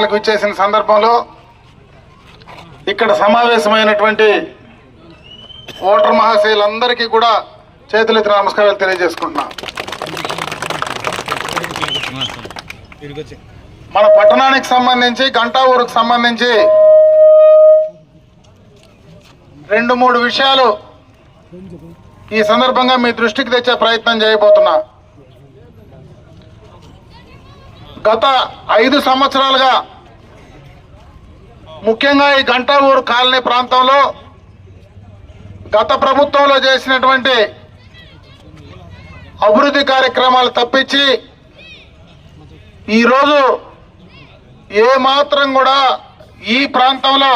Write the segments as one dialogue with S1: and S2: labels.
S1: ప్రాంతాలకు ఇచ్చేసిన సందర్భంలో ఇక్కడ సమావేశమైనటువంటి ఓటర్ మహాశయులందరికీ కూడా చేతులెత్తి నమస్కారాలు తెలియజేసుకుంటున్నా. మన పట్టణానికి సంబంధించి గంటా ఊరుకు సంబంధించి రెండు మూడు విషయాలు ఈ సందర్భంగా మీ దృష్టికి తెచ్చే ప్రయత్నం చేయబోతున్నా. గత ఐదు సంవత్సరాలుగా ముఖ్యంగా ఈ గంటావూరు కాలనీ ప్రాంతంలో గత ప్రభుత్వంలో చేసినటువంటి అభివృద్ధి కార్యక్రమాలు తప్పించి ఈరోజు ఏమాత్రం కూడా ఈ ప్రాంతంలో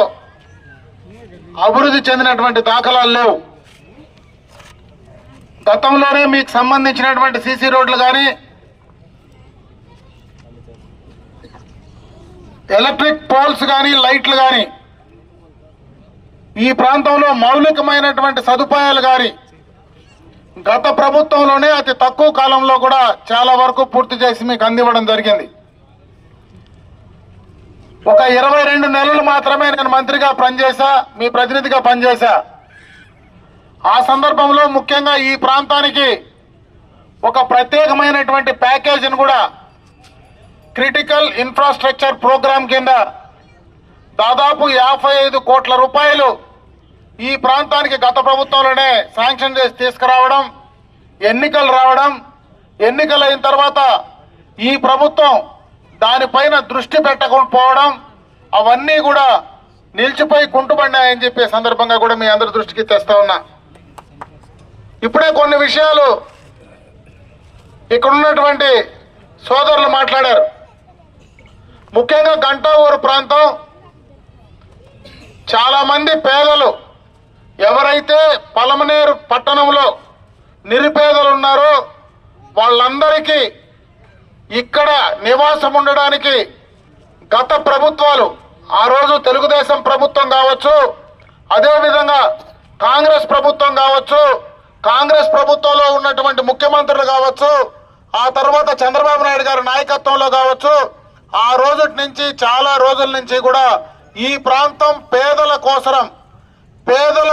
S1: అభివృద్ధి చెందినటువంటి దాఖలాలు లేవు. గతంలోనే మీకు సంబంధించినటువంటి సీసీ రోడ్లు కానీ ఎలక్ట్రిక్ పోల్స్ కానీ లైట్లు కానీ ఈ ప్రాంతంలో మౌలికమైనటువంటి సదుపాయాలు కానీ గత ప్రభుత్వంలోనే అతి తక్కువ కాలంలో కూడా చాలా వరకు పూర్తి చేసి మీకు అందివ్వడం జరిగింది. ఒక ఇరవై రెండు నెలలు మాత్రమే నేను మంత్రిగా పనిచేశా మీ ప్రతినిధిగా పనిచేశా ఆ సందర్భంలో ముఖ్యంగా ఈ ప్రాంతానికి ఒక ప్రత్యేకమైనటువంటి ప్యాకేజీని కూడా క్రిటికల్ ఇన్ఫ్రాస్ట్రక్చర్ ప్రోగ్రాం కింద దాదాపు యాభై ఐదు కోట్ల రూపాయలు ఈ ప్రాంతానికి గత ప్రభుత్వంలోనే శాంక్షన్ చేసి తీసుకురావడం ఎన్నికలు రావడం ఎన్నికలైన తర్వాత ఈ ప్రభుత్వం దానిపైన దృష్టి పెట్టకపోవడం అవన్నీ కూడా నిలిచిపోయి కుంటుపడినాయని చెప్పే సందర్భంగా కూడా మీ అందరి దృష్టికి తెస్తా ఉన్నా. ఇప్పుడే కొన్ని విషయాలు ఇక్కడ ఉన్నటువంటి సోదరులు మాట్లాడారు. ముఖ్యంగా గంటా ఊరు ప్రాంతం. చాలామంది పేదలు ఎవరైతే పలమనేరు పట్టణంలో నిరుపేదలు ఉన్నారో వాళ్ళందరికీ ఇక్కడ నివాసం ఉండడానికి గత ప్రభుత్వాలు ఆ రోజు తెలుగుదేశం ప్రభుత్వం కావచ్చు అదేవిధంగా కాంగ్రెస్ ప్రభుత్వం కావచ్చు కాంగ్రెస్ ప్రభుత్వంలో ఉన్నటువంటి ముఖ్యమంత్రులు కావచ్చు ఆ తర్వాత చంద్రబాబు నాయుడు గారి నాయకత్వంలో కావచ్చు ఆ రోజటి నుంచి చాలా రోజుల నుంచి కూడా ఈ ప్రాంతం పేదల కోసరం. పేదల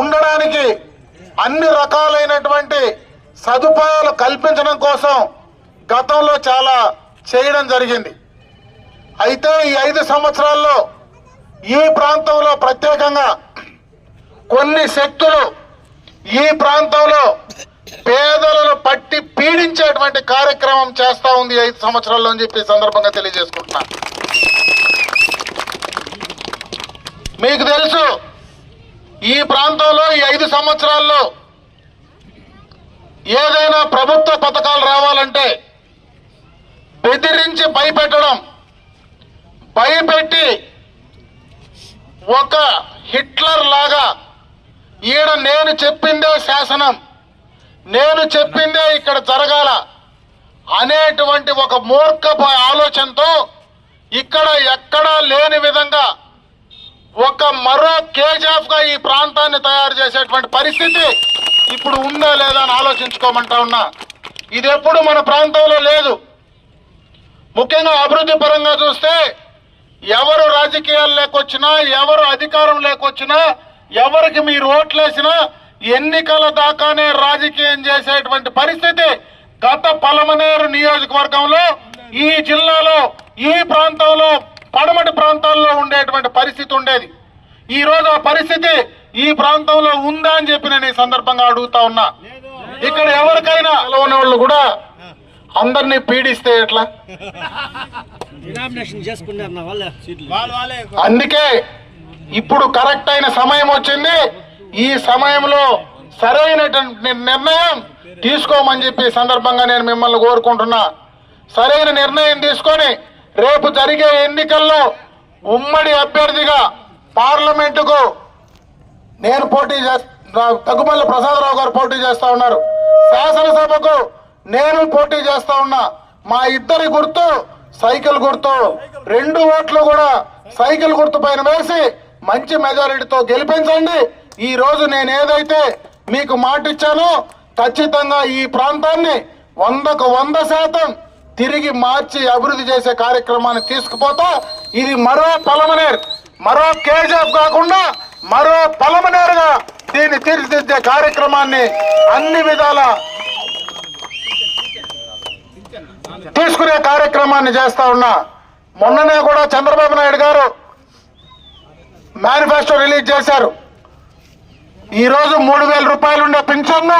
S1: ఉండడానికి అన్ని రకాలైనటువంటి సదుపాయాలు కల్పించడం కోసం గతంలో చాలా చేయడం జరిగింది. అయితే ఈ ఐదు సంవత్సరాల్లో ఈ ప్రాంతంలో ప్రత్యేకంగా కొన్ని శక్తులు ఈ ప్రాంతంలో పేదలను పట్టి పీడించేటువంటి కార్యక్రమం చేస్తా ఉంది ఐదు సంవత్సరాల్లో అని చెప్పి సందర్భంగా తెలియజేసుకుంటున్నా. మీకు తెలుసు ఈ ప్రాంతంలో ఈ ఐదు సంవత్సరాల్లో ఏదైనా ప్రభుత్వ పథకాలు రావాలంటే బెదిరించి భయపెట్టడం భయపెట్టి ఒక హిట్లర్ లాగా ఈడ నేను చెప్పిందే శాసనం. నేను చెప్పిందే ఇక్కడ జరగాల అనేటువంటి ఒక మూర్ఖ ఆలోచనతో ఇక్కడ ఎక్కడా లేని విధంగా ఒక మరో కేజీఎఫ్గా ఈ ప్రాంతాన్ని తయారు చేసేటువంటి పరిస్థితి ఇప్పుడు ఉందా లేదా అని ఆలోచించుకోమంటా ఉన్నా. ఇది ఎప్పుడు మన ప్రాంతంలో లేదు. ముఖ్యంగా అభివృద్ధి పరంగా చూస్తే ఎవరు రాజకీయాలు లేకొచ్చినా ఎవరు అధికారం లేకొచ్చినా ఎవరికి మీరు ఓట్లేసినా ఎన్నికల దాకానే రాజకీయం చేసేటువంటి పరిస్థితి గత పలమనేరు నియోజకవర్గంలో ఈ జిల్లాలో ఈ ప్రాంతంలో పడమటి ప్రాంతాల్లో ఉండేటువంటి పరిస్థితి ఉండేది. ఈ రోజు ఆ పరిస్థితి ఈ ప్రాంతంలో ఉందా అని చెప్పి నేను ఈ సందర్భంగా అడుగుతా ఉన్నా. ఇక్కడ ఎవరికైనా ఉన్న వాళ్ళు కూడా అందరినీ పీడిస్తే ఎట్లా? అందుకే ఇప్పుడు కరెక్ట్ అయిన సమయం వచ్చింది. ఈ సమయంలో సరైనటువంటి నిర్ణయం తీసుకోమని చెప్పి సందర్భంగా నేను మిమ్మల్ని కోరుకుంటున్నా. సరైన నిర్ణయం తీసుకొని రేపు జరిగే ఎన్నికల్లో ఉమ్మడి అభ్యర్థిగా పార్లమెంటుకు నేను పోటీ చేస్తా తగ్గుమల్ల ప్రసాదరావు గారు పోటీ చేస్తా ఉన్నారు. శాసనసభకు నేను పోటీ చేస్తా ఉన్నా. మా ఇద్దరి గుర్తు సైకిల్ గుర్తు. రెండు ఓట్లు కూడా సైకిల్ గుర్తు పైన వేసి మంచి మెజారిటీతో గెలిపించండి. ఈరోజు నేను ఏదైతే మీకు మాట ఇచ్చానో ఖచ్చితంగా ఈ ప్రాంతాన్ని వందకు వంద శాతం తిరిగి మార్చి అభివృద్ధి చేసే కార్యక్రమాన్ని తీసుకుపోతా. ఇది మరో పలమనేర్ మరో కేజీఎఫ్ కాకుండా మరో పలమనేరుగా దీన్ని తీర్చిదిద్దే కార్యక్రమాన్ని అన్ని విధాల తీసుకునే కార్యక్రమాన్ని చేస్తా ఉన్నా. మొన్ననే కూడా చంద్రబాబు నాయుడు గారు మేనిఫెస్టో రిలీజ్ చేశారు. ఈ రోజు మూడు వేల రూపాయలు ఉండే పింఛన్ను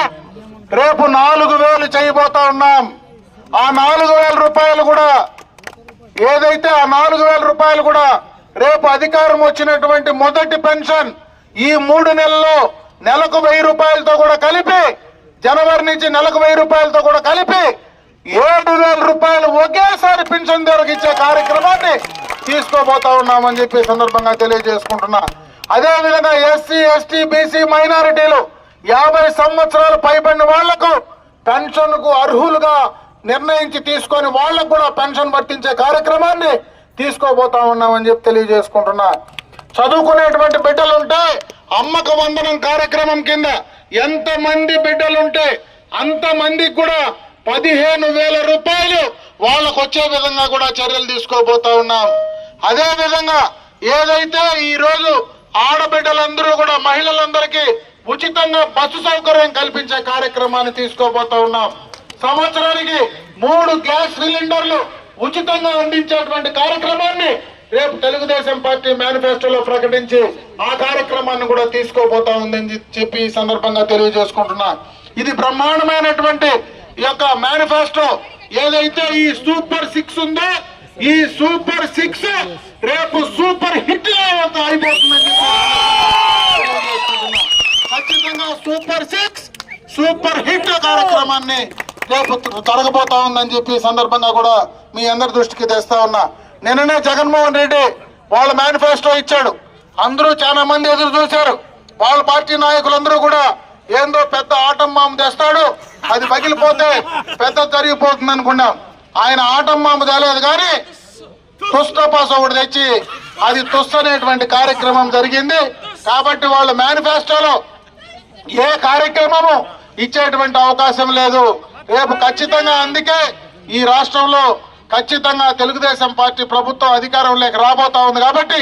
S1: రేపు నాలుగు వేలు చేయబోతా ఉన్నాం. ఆ నాలుగు వేల రూపాయలు కూడా ఏదైతే ఆ నాలుగు వేల రూపాయలు కూడా రేపు అధికారం వచ్చినటువంటి మొదటి పెన్షన్ ఈ మూడు నెలల్లో నెలకు వెయ్యి రూపాయలతో కూడా కలిపి జనవరి నుంచి నెలకు వెయ్యి రూపాయలతో కూడా కలిపి ఏడు వేల రూపాయలు ఒకేసారి పింఛన్ ధరకు ఇచ్చే కార్యక్రమాన్ని తీసుకోబోతా ఉన్నామని చెప్పి సందర్భంగా తెలియజేసుకుంటున్నా. అదే విధంగా ఎస్సీ ఎస్టీ బీసీ మైనారిటీలు యాభై సంవత్సరాలు పైబడిన వాళ్ళకు పెన్షన్కు అర్హులుగా నిర్ణయించి తీసుకొని వాళ్ళకు కూడా పెన్షన్ వర్తించే కార్యక్రమాన్ని తీసుకోబోతా ఉన్నామని చెప్పి తెలియజేసుకుంటున్నా. చదువుకునేటువంటి బిడ్డలుంటే అమ్మక వందనం కార్యక్రమం కింద ఎంతమంది బిడ్డలుంటే అంతమందికి కూడా పదిహేను వేల రూపాయలు వాళ్ళకు వచ్చే విధంగా కూడా చర్యలు తీసుకోబోతా ఉన్నాం. అదే విధంగా ఏదైతే ఈరోజు ఆడబిడ్డలందరూ కూడా మహిళలందరికీ ఉచితంగా బస్సు సౌకర్యం కల్పించే కార్యక్రమాన్ని తీసుకోబోతా ఉన్నాం. సంవత్సరానికి మూడు గ్యాస్ సిలిండర్లు ఉచితంగా అందించేటువంటి కార్యక్రమాన్ని రేపు తెలుగుదేశం పార్టీ మేనిఫెస్టోలో ప్రకటించి ఆ కార్యక్రమాన్ని కూడా తీసుకోబోతా ఉందని చెప్పి ఈ సందర్భంగా తెలియజేసుకుంటున్నా. ఇది బ్రహ్మాండమైనటువంటి ఈ యొక్క మేనిఫెస్టో. ఏదైతే ఈ సూపర్ సిక్స్ ఉందో ఈ సూపర్ సిక్స్ రేపు సూపర్ హిట్గా అయిపోతుందని ఖచ్చితంగా సూపర్ సిక్స్ సూపర్ హిట్ కార్యక్రమాన్ని రేపు జరగబోతా ఉందని చెప్పి సందర్భంగా కూడా మీ అందరి దృష్టికి తెస్తా ఉన్నా. నిన్ననే జగన్మోహన్ రెడ్డి వాళ్ళ మేనిఫెస్టో ఇచ్చాడు. అందరూ చాలా మంది ఎదురు చూశారు. వాళ్ళ పార్టీ నాయకులందరూ కూడా ఏందో పెద్ద ఆటం తెస్తాడు. అది పగిలిపోతే పెద్ద జరిగిపోతుంది అనుకున్నాం. ఆయన ఆటం తేలేదు కానీ తుష్టపాస్ ఒకటి తెచ్చి అది తుస్త అనేటువంటి కార్యక్రమం జరిగింది. కాబట్టి వాళ్ళ మేనిఫెస్టోలో ఏ కార్యక్రమము ఇచ్చేటువంటి అవకాశం లేదు. రేపు ఖచ్చితంగా అందుకే ఈ రాష్ట్రంలో ఖచ్చితంగా తెలుగుదేశం పార్టీ ప్రభుత్వం అధికారంలోకి రాబోతా ఉంది కాబట్టి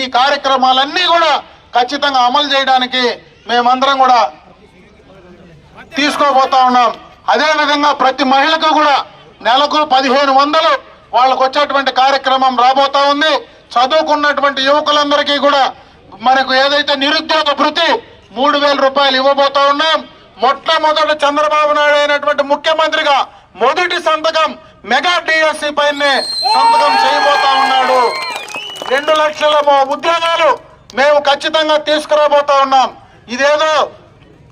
S1: ఈ కార్యక్రమాలన్నీ కూడా ఖచ్చితంగా అమలు చేయడానికి మేమందరం కూడా తీసుకోబోతా ఉన్నాం. అదే విధంగా ప్రతి మహిళకు కూడా నెలకు పదిహేను వందలు వాళ్ళకు వచ్చేటువంటి కార్యక్రమం రాబోతా ఉంది. చదువుకున్నటువంటి యువకులందరికీ కూడా మనకు ఏదైతే నిరుద్యోగ భృతి మూడు వేల రూపాయలు ఇవ్వబోతా ఉన్నాం. మొట్టమొదటి చంద్రబాబు నాయుడు అయినటువంటి ముఖ్యమంత్రిగా మొదటి సంతకం మెగా డిఎస్సి పైనే సంతకం చేయబోతా ఉన్నాడు. రెండు లక్షల ఉద్యోగాలు మేము ఖచ్చితంగా తీసుకురాబోతా ఉన్నాం. ఇదేదో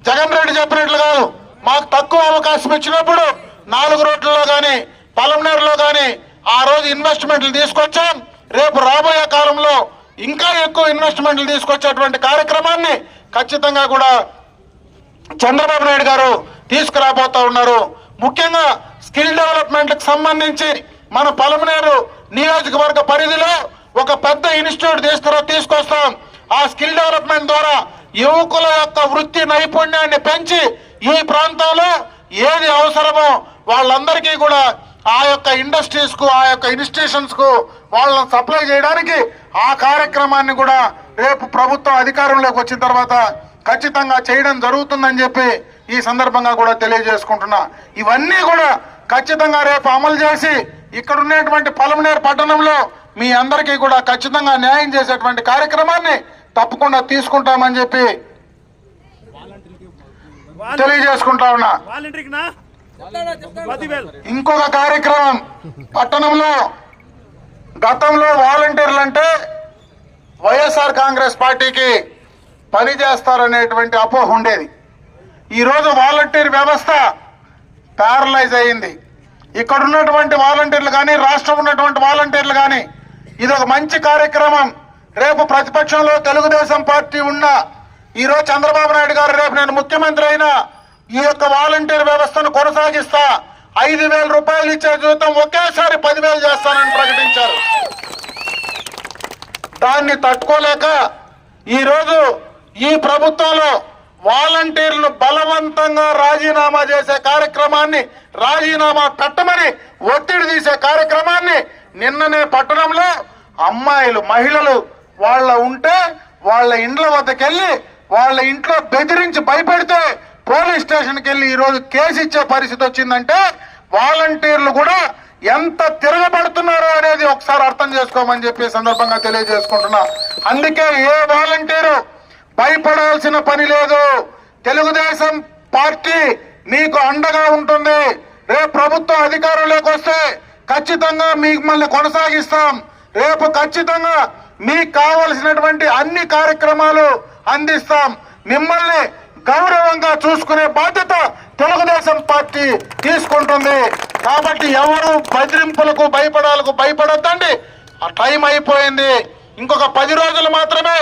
S1: జగన్ రెడ్డి చెప్పినట్లు కాదు. మాకు తక్కువ అవకాశం ఇచ్చినప్పుడు నాలుగు రోడ్లలో కానీ పలంనేరులో కానీ ఆ రోజు ఇన్వెస్ట్మెంట్లు తీసుకొచ్చాం. రేపు రాబోయే కాలంలో ఇంకా ఎక్కువ ఇన్వెస్ట్మెంట్లు తీసుకొచ్చేటువంటి కార్యక్రమాన్ని ఖచ్చితంగా కూడా చంద్రబాబు నాయుడు గారు తీసుకురాబోతా ఉన్నారు. ముఖ్యంగా స్కిల్ డెవలప్మెంట్కి సంబంధించి మన పలమనేరు నియోజకవర్గ పరిధిలో ఒక పెద్ద ఇన్స్టిట్యూట్ తీసుకురా తీసుకొస్తాం. ఆ స్కిల్ డెవలప్మెంట్ ద్వారా యువకుల యొక్క వృత్తి నైపుణ్యాన్ని పెంచి ఈ ప్రాంతంలో ఏది అవసరమో వాళ్ళందరికీ కూడా ఆ యొక్క ఇండస్ట్రీస్కు ఆ యొక్క ఇన్స్టిట్యూషన్స్కు వాళ్ళని సప్లై చేయడానికి ఆ కార్యక్రమాన్ని కూడా రేపు ప్రభుత్వం అధికారంలోకి వచ్చిన తర్వాత ఖచ్చితంగా చేయడం జరుగుతుందని చెప్పి ఈ సందర్భంగా కూడా తెలియజేసుకుంటున్నా. ఇవన్నీ కూడా ఖచ్చితంగా రేపు అమలు చేసి ఇక్కడ ఉన్నటువంటి పలమనేరు పట్టణంలో మీ అందరికీ కూడా ఖచ్చితంగా న్యాయం చేసేటువంటి కార్యక్రమాన్ని తప్పకుండా తీసుకుంటామని చెప్పి తెలియజేసుకుంటా ఉన్నా. ఇంకొక కార్యక్రమం పట్టణంలో గతంలో వాలంటీర్లు అంటే వైఎస్ఆర్ కాంగ్రెస్ పార్టీకి పని చేస్తారనేటువంటి అపోహ ఉండేది. ఈరోజు వాలంటీర్ వ్యవస్థ ప్యారలైజ్ అయింది. ఇక్కడ ఉన్నటువంటి వాలంటీర్లు కానీ రాష్ట్రం ఉన్నటువంటి వాలంటీర్లు కానీ ఇది ఒక మంచి కార్యక్రమం. రేపు ప్రతిపక్షంలో తెలుగుదేశం పార్టీ ఉన్న ఈరోజు చంద్రబాబు నాయుడు గారు రేపు నేను ముఖ్యమంత్రి అయినా ఈ యొక్క వాలంటీర్ వ్యవస్థను కొనసాగిస్తా. ఐదు వేల రూపాయలు ఇచ్చే జీతం ఒకేసారి పదివేలు చేస్తానని ప్రకటించారు. దాన్ని తట్టుకోలేక ఈరోజు ఈ ప్రభుత్వంలో వాలంటీర్లు బలవంతంగా రాజీనామా చేసే కార్యక్రమాన్ని రాజీనామా పెట్టమని ఒత్తిడి తీసే కార్యక్రమాన్ని నిన్ననే పట్టణంలో అమ్మాయిలు మహిళలు వాళ్ళ ఉంటే వాళ్ళ ఇండ్ల వద్దకెళ్ళి వాళ్ళ ఇంట్లో బెదిరించి భయపెడితే పోలీస్ స్టేషన్కి వెళ్ళి ఈరోజు కేసు ఇచ్చే పరిస్థితి వచ్చిందంటే వాలంటీర్లు కూడా ఎంత తిరగబడుతున్నారో అనేది ఒకసారి అర్థం చేసుకోమని చెప్పి సందర్భంగా తెలియజేసుకుంటున్నా. అందుకే ఏ వాలంటీరు భయపడాల్సిన పని లేదు. తెలుగుదేశం పార్టీ మీకు అండగా ఉంటుంది. రేపు ప్రభుత్వం అధికారంలోకి వస్తే ఖచ్చితంగా మిమ్మల్ని కొనసాగిస్తాం. రేపు ఖచ్చితంగా మీకు కావలసినటువంటి అన్ని కార్యక్రమాలు అందిస్తాం. మిమ్మల్ని గౌరవంగా చూసుకునే బాధ్యత తెలుగుదేశం పార్టీ తీసుకుంటుంది. కాబట్టి ఎవరు బెదిరింపులకు భయపడాలకు భయపడొద్దండి. ఆ టైం అయిపోయింది. ఇంకొక పది రోజులు మాత్రమే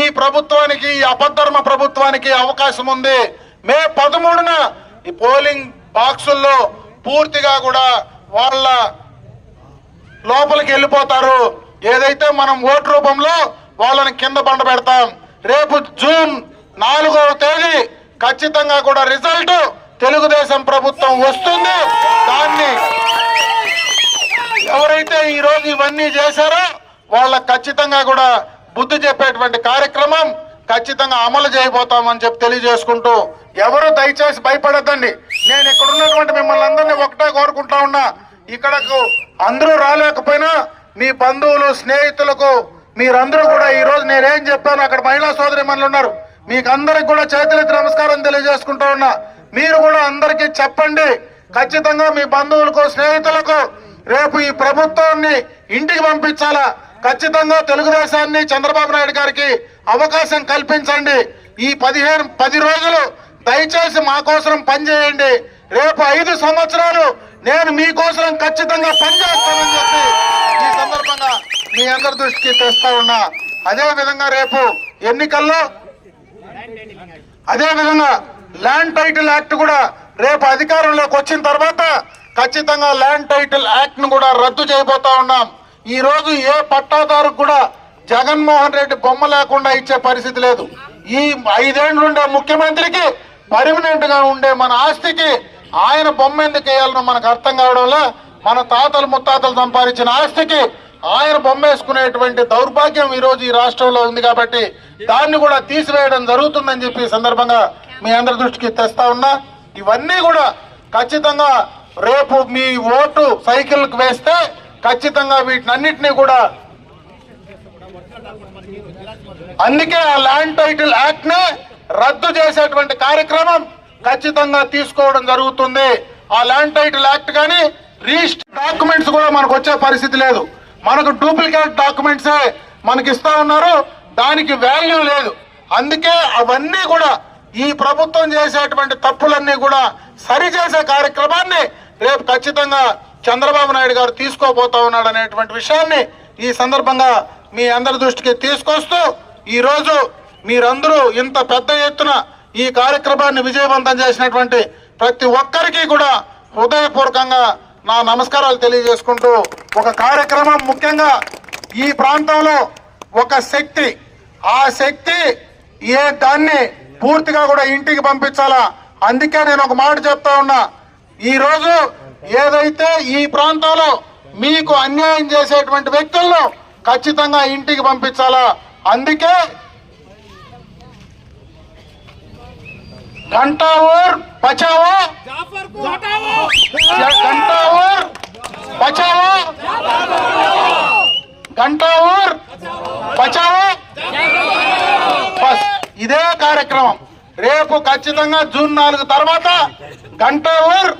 S1: ఈ ప్రభుత్వానికి ఈ అబద్ధర్మ ప్రభుత్వానికి అవకాశం ఉంది. మే పదమూడున ఈ పోలింగ్ బాక్సుల్లో పూర్తిగా కూడా వాళ్ళ లోపలికి వెళ్ళిపోతారు. ఏదైతే మనం ఓటు రూపంలో వాళ్ళని కింద బండ పెడతాం రేపు జూన్ నాలుగవ తేదీ ఖచ్చితంగా కూడా రిజల్ట్ తెలుగుదేశం ప్రభుత్వం వస్తుంది. దాన్ని ఎవరైతే ఈ రోజు ఇవన్నీ చేశారో వాళ్ళకు ఖచ్చితంగా కూడా బుద్ధి చెప్పేటువంటి కార్యక్రమం ఖచ్చితంగా అమలు చేయబోతామని చెప్పి తెలియజేసుకుంటూ ఎవరు దయచేసి భయపడద్దండి. నేను ఇక్కడ ఉన్నటువంటి మిమ్మల్ని అందరినీ ఒకటే కోరుకుంటా ఉన్నా. ఇక్కడకు అందరూ రాలేకపోయినా మీ బంధువులు స్నేహితులకు మీరందరూ కూడా ఈ రోజు నేనేం చెప్పాను అక్కడ మహిళా సోదరి ఉన్నారు. మీకు అందరికి కూడా చేతులెత్తి నమస్కారం తెలియజేసుకుంటా ఉన్నా. మీరు కూడా అందరికీ చెప్పండి. ఖచ్చితంగా మీ బంధువులకు స్నేహితులకు రేపు ఈ ప్రభుత్వాన్ని ఇంటికి పంపించాలా? ఖచ్చితంగా తెలుగుదేశాన్ని చంద్రబాబు నాయుడు గారికి అవకాశం కల్పించండి. ఈ పదిహేను పది రోజులు దయచేసి మా కోసం పనిచేయండి రేపు ఐదు సంవత్సరాలు నేను మీకోసం ఖచ్చితంగా పనిచేస్తానని చెప్పి మీ అందరి దృష్టికి తెస్తా ఉన్నా. అదే విధంగా రేపు ఎన్నికల్లో అదే విధంగా ల్యాండ్ టైటిల్ యాక్ట్ కూడా రేపు అధికారంలోకి వచ్చిన తర్వాత ఖచ్చితంగా ల్యాండ్ టైటిల్ యాక్ట్ను కూడా రద్దు చేయబోతా ఉన్నాం. ఈ రోజు ఏ పట్టాదారు కూడా జగన్మోహన్ రెడ్డి బొమ్మ లేకుండా ఇచ్చే పరిస్థితి లేదు. ఈ ఐదేండ్లు ఉండే ముఖ్యమంత్రికి పర్మనెంట్గా ఉండే మన ఆస్తికి ఆయన బొమ్మ ఎందుకు వేయాలనో మనకు అర్థం కావడంలో మన తాతలు ముత్తాతలు సంపాదించిన ఆస్తికి ఆయన బొమ్మ వేసుకునేటువంటి దౌర్భాగ్యం ఈ రోజు ఈ రాష్ట్రంలో ఉంది కాబట్టి దాన్ని కూడా తీసివేయడం జరుగుతుందని చెప్పి సందర్భంగా మీ అందరి దృష్టికి తెస్తా ఉన్నా. ఇవన్నీ కూడా ఖచ్చితంగా రేపు మీ ఓటు సైకిల్కి వేస్తే ఖచ్చితంగా వీటినన్నిటినీ కూడా అందుకే ఆ ల్యాండ్ టైటిల్ యాక్ట్ నే రద్దు చేసేటువంటి కార్యక్రమం ఖచ్చితంగా తీసుకోవడం జరుగుతుంది. ఆ ల్యాండ్ టైటిల్ యాక్ట్ కానీ రీస్ట్ డాక్యుమెంట్స్ కూడా మనకు వచ్చే పరిస్థితి లేదు. మనకు డూప్లికేట్ డాక్యుమెంట్స్ మనకి ఇస్తా ఉన్నారు. దానికి వాల్యూ లేదు. అందుకే అవన్నీ కూడా ఈ ప్రభుత్వం చేసేటువంటి తప్పులన్నీ కూడా సరిచేసే కార్యక్రమాన్ని రేపు ఖచ్చితంగా చంద్రబాబు నాయుడు గారు తీసుకోబోతా ఉన్నాడు అనేటువంటి విషయాన్ని ఈ సందర్భంగా మీ అందరి దృష్టికి తీసుకొస్తూ ఈ రోజు మీరందరూ ఇంత పెద్ద ఎత్తున ఈ కార్యక్రమాన్ని విజయవంతం చేసినటువంటి ప్రతి ఒక్కరికి కూడా హృదయపూర్వకంగా నా నమస్కారాలు తెలియజేసుకుంటూ ఒక కార్యక్రమం ముఖ్యంగా ఈ ప్రాంతంలో ఒక శక్తి ఆ శక్తి ఏ దాన్ని పూర్తిగా కూడా ఇంటికి పంపించాలా? అందుకే నేను ఒక మాట చెప్తా ఉన్నా. ఈరోజు ఏదైతే ఈ ప్రాంతంలో మీకు అన్యాయం చేసేటువంటి వ్యక్తులను ఖచ్చితంగా ఇంటికి పంపించాలా? అందుకే घंटा और बचाओ घंटा और बचाओ घंटा और బచావో బస్ ఇదే కార్యక్రమం రేపు ఖచ్చితంగా జూన్ నాలుగు తర్వాత గంట ఊర్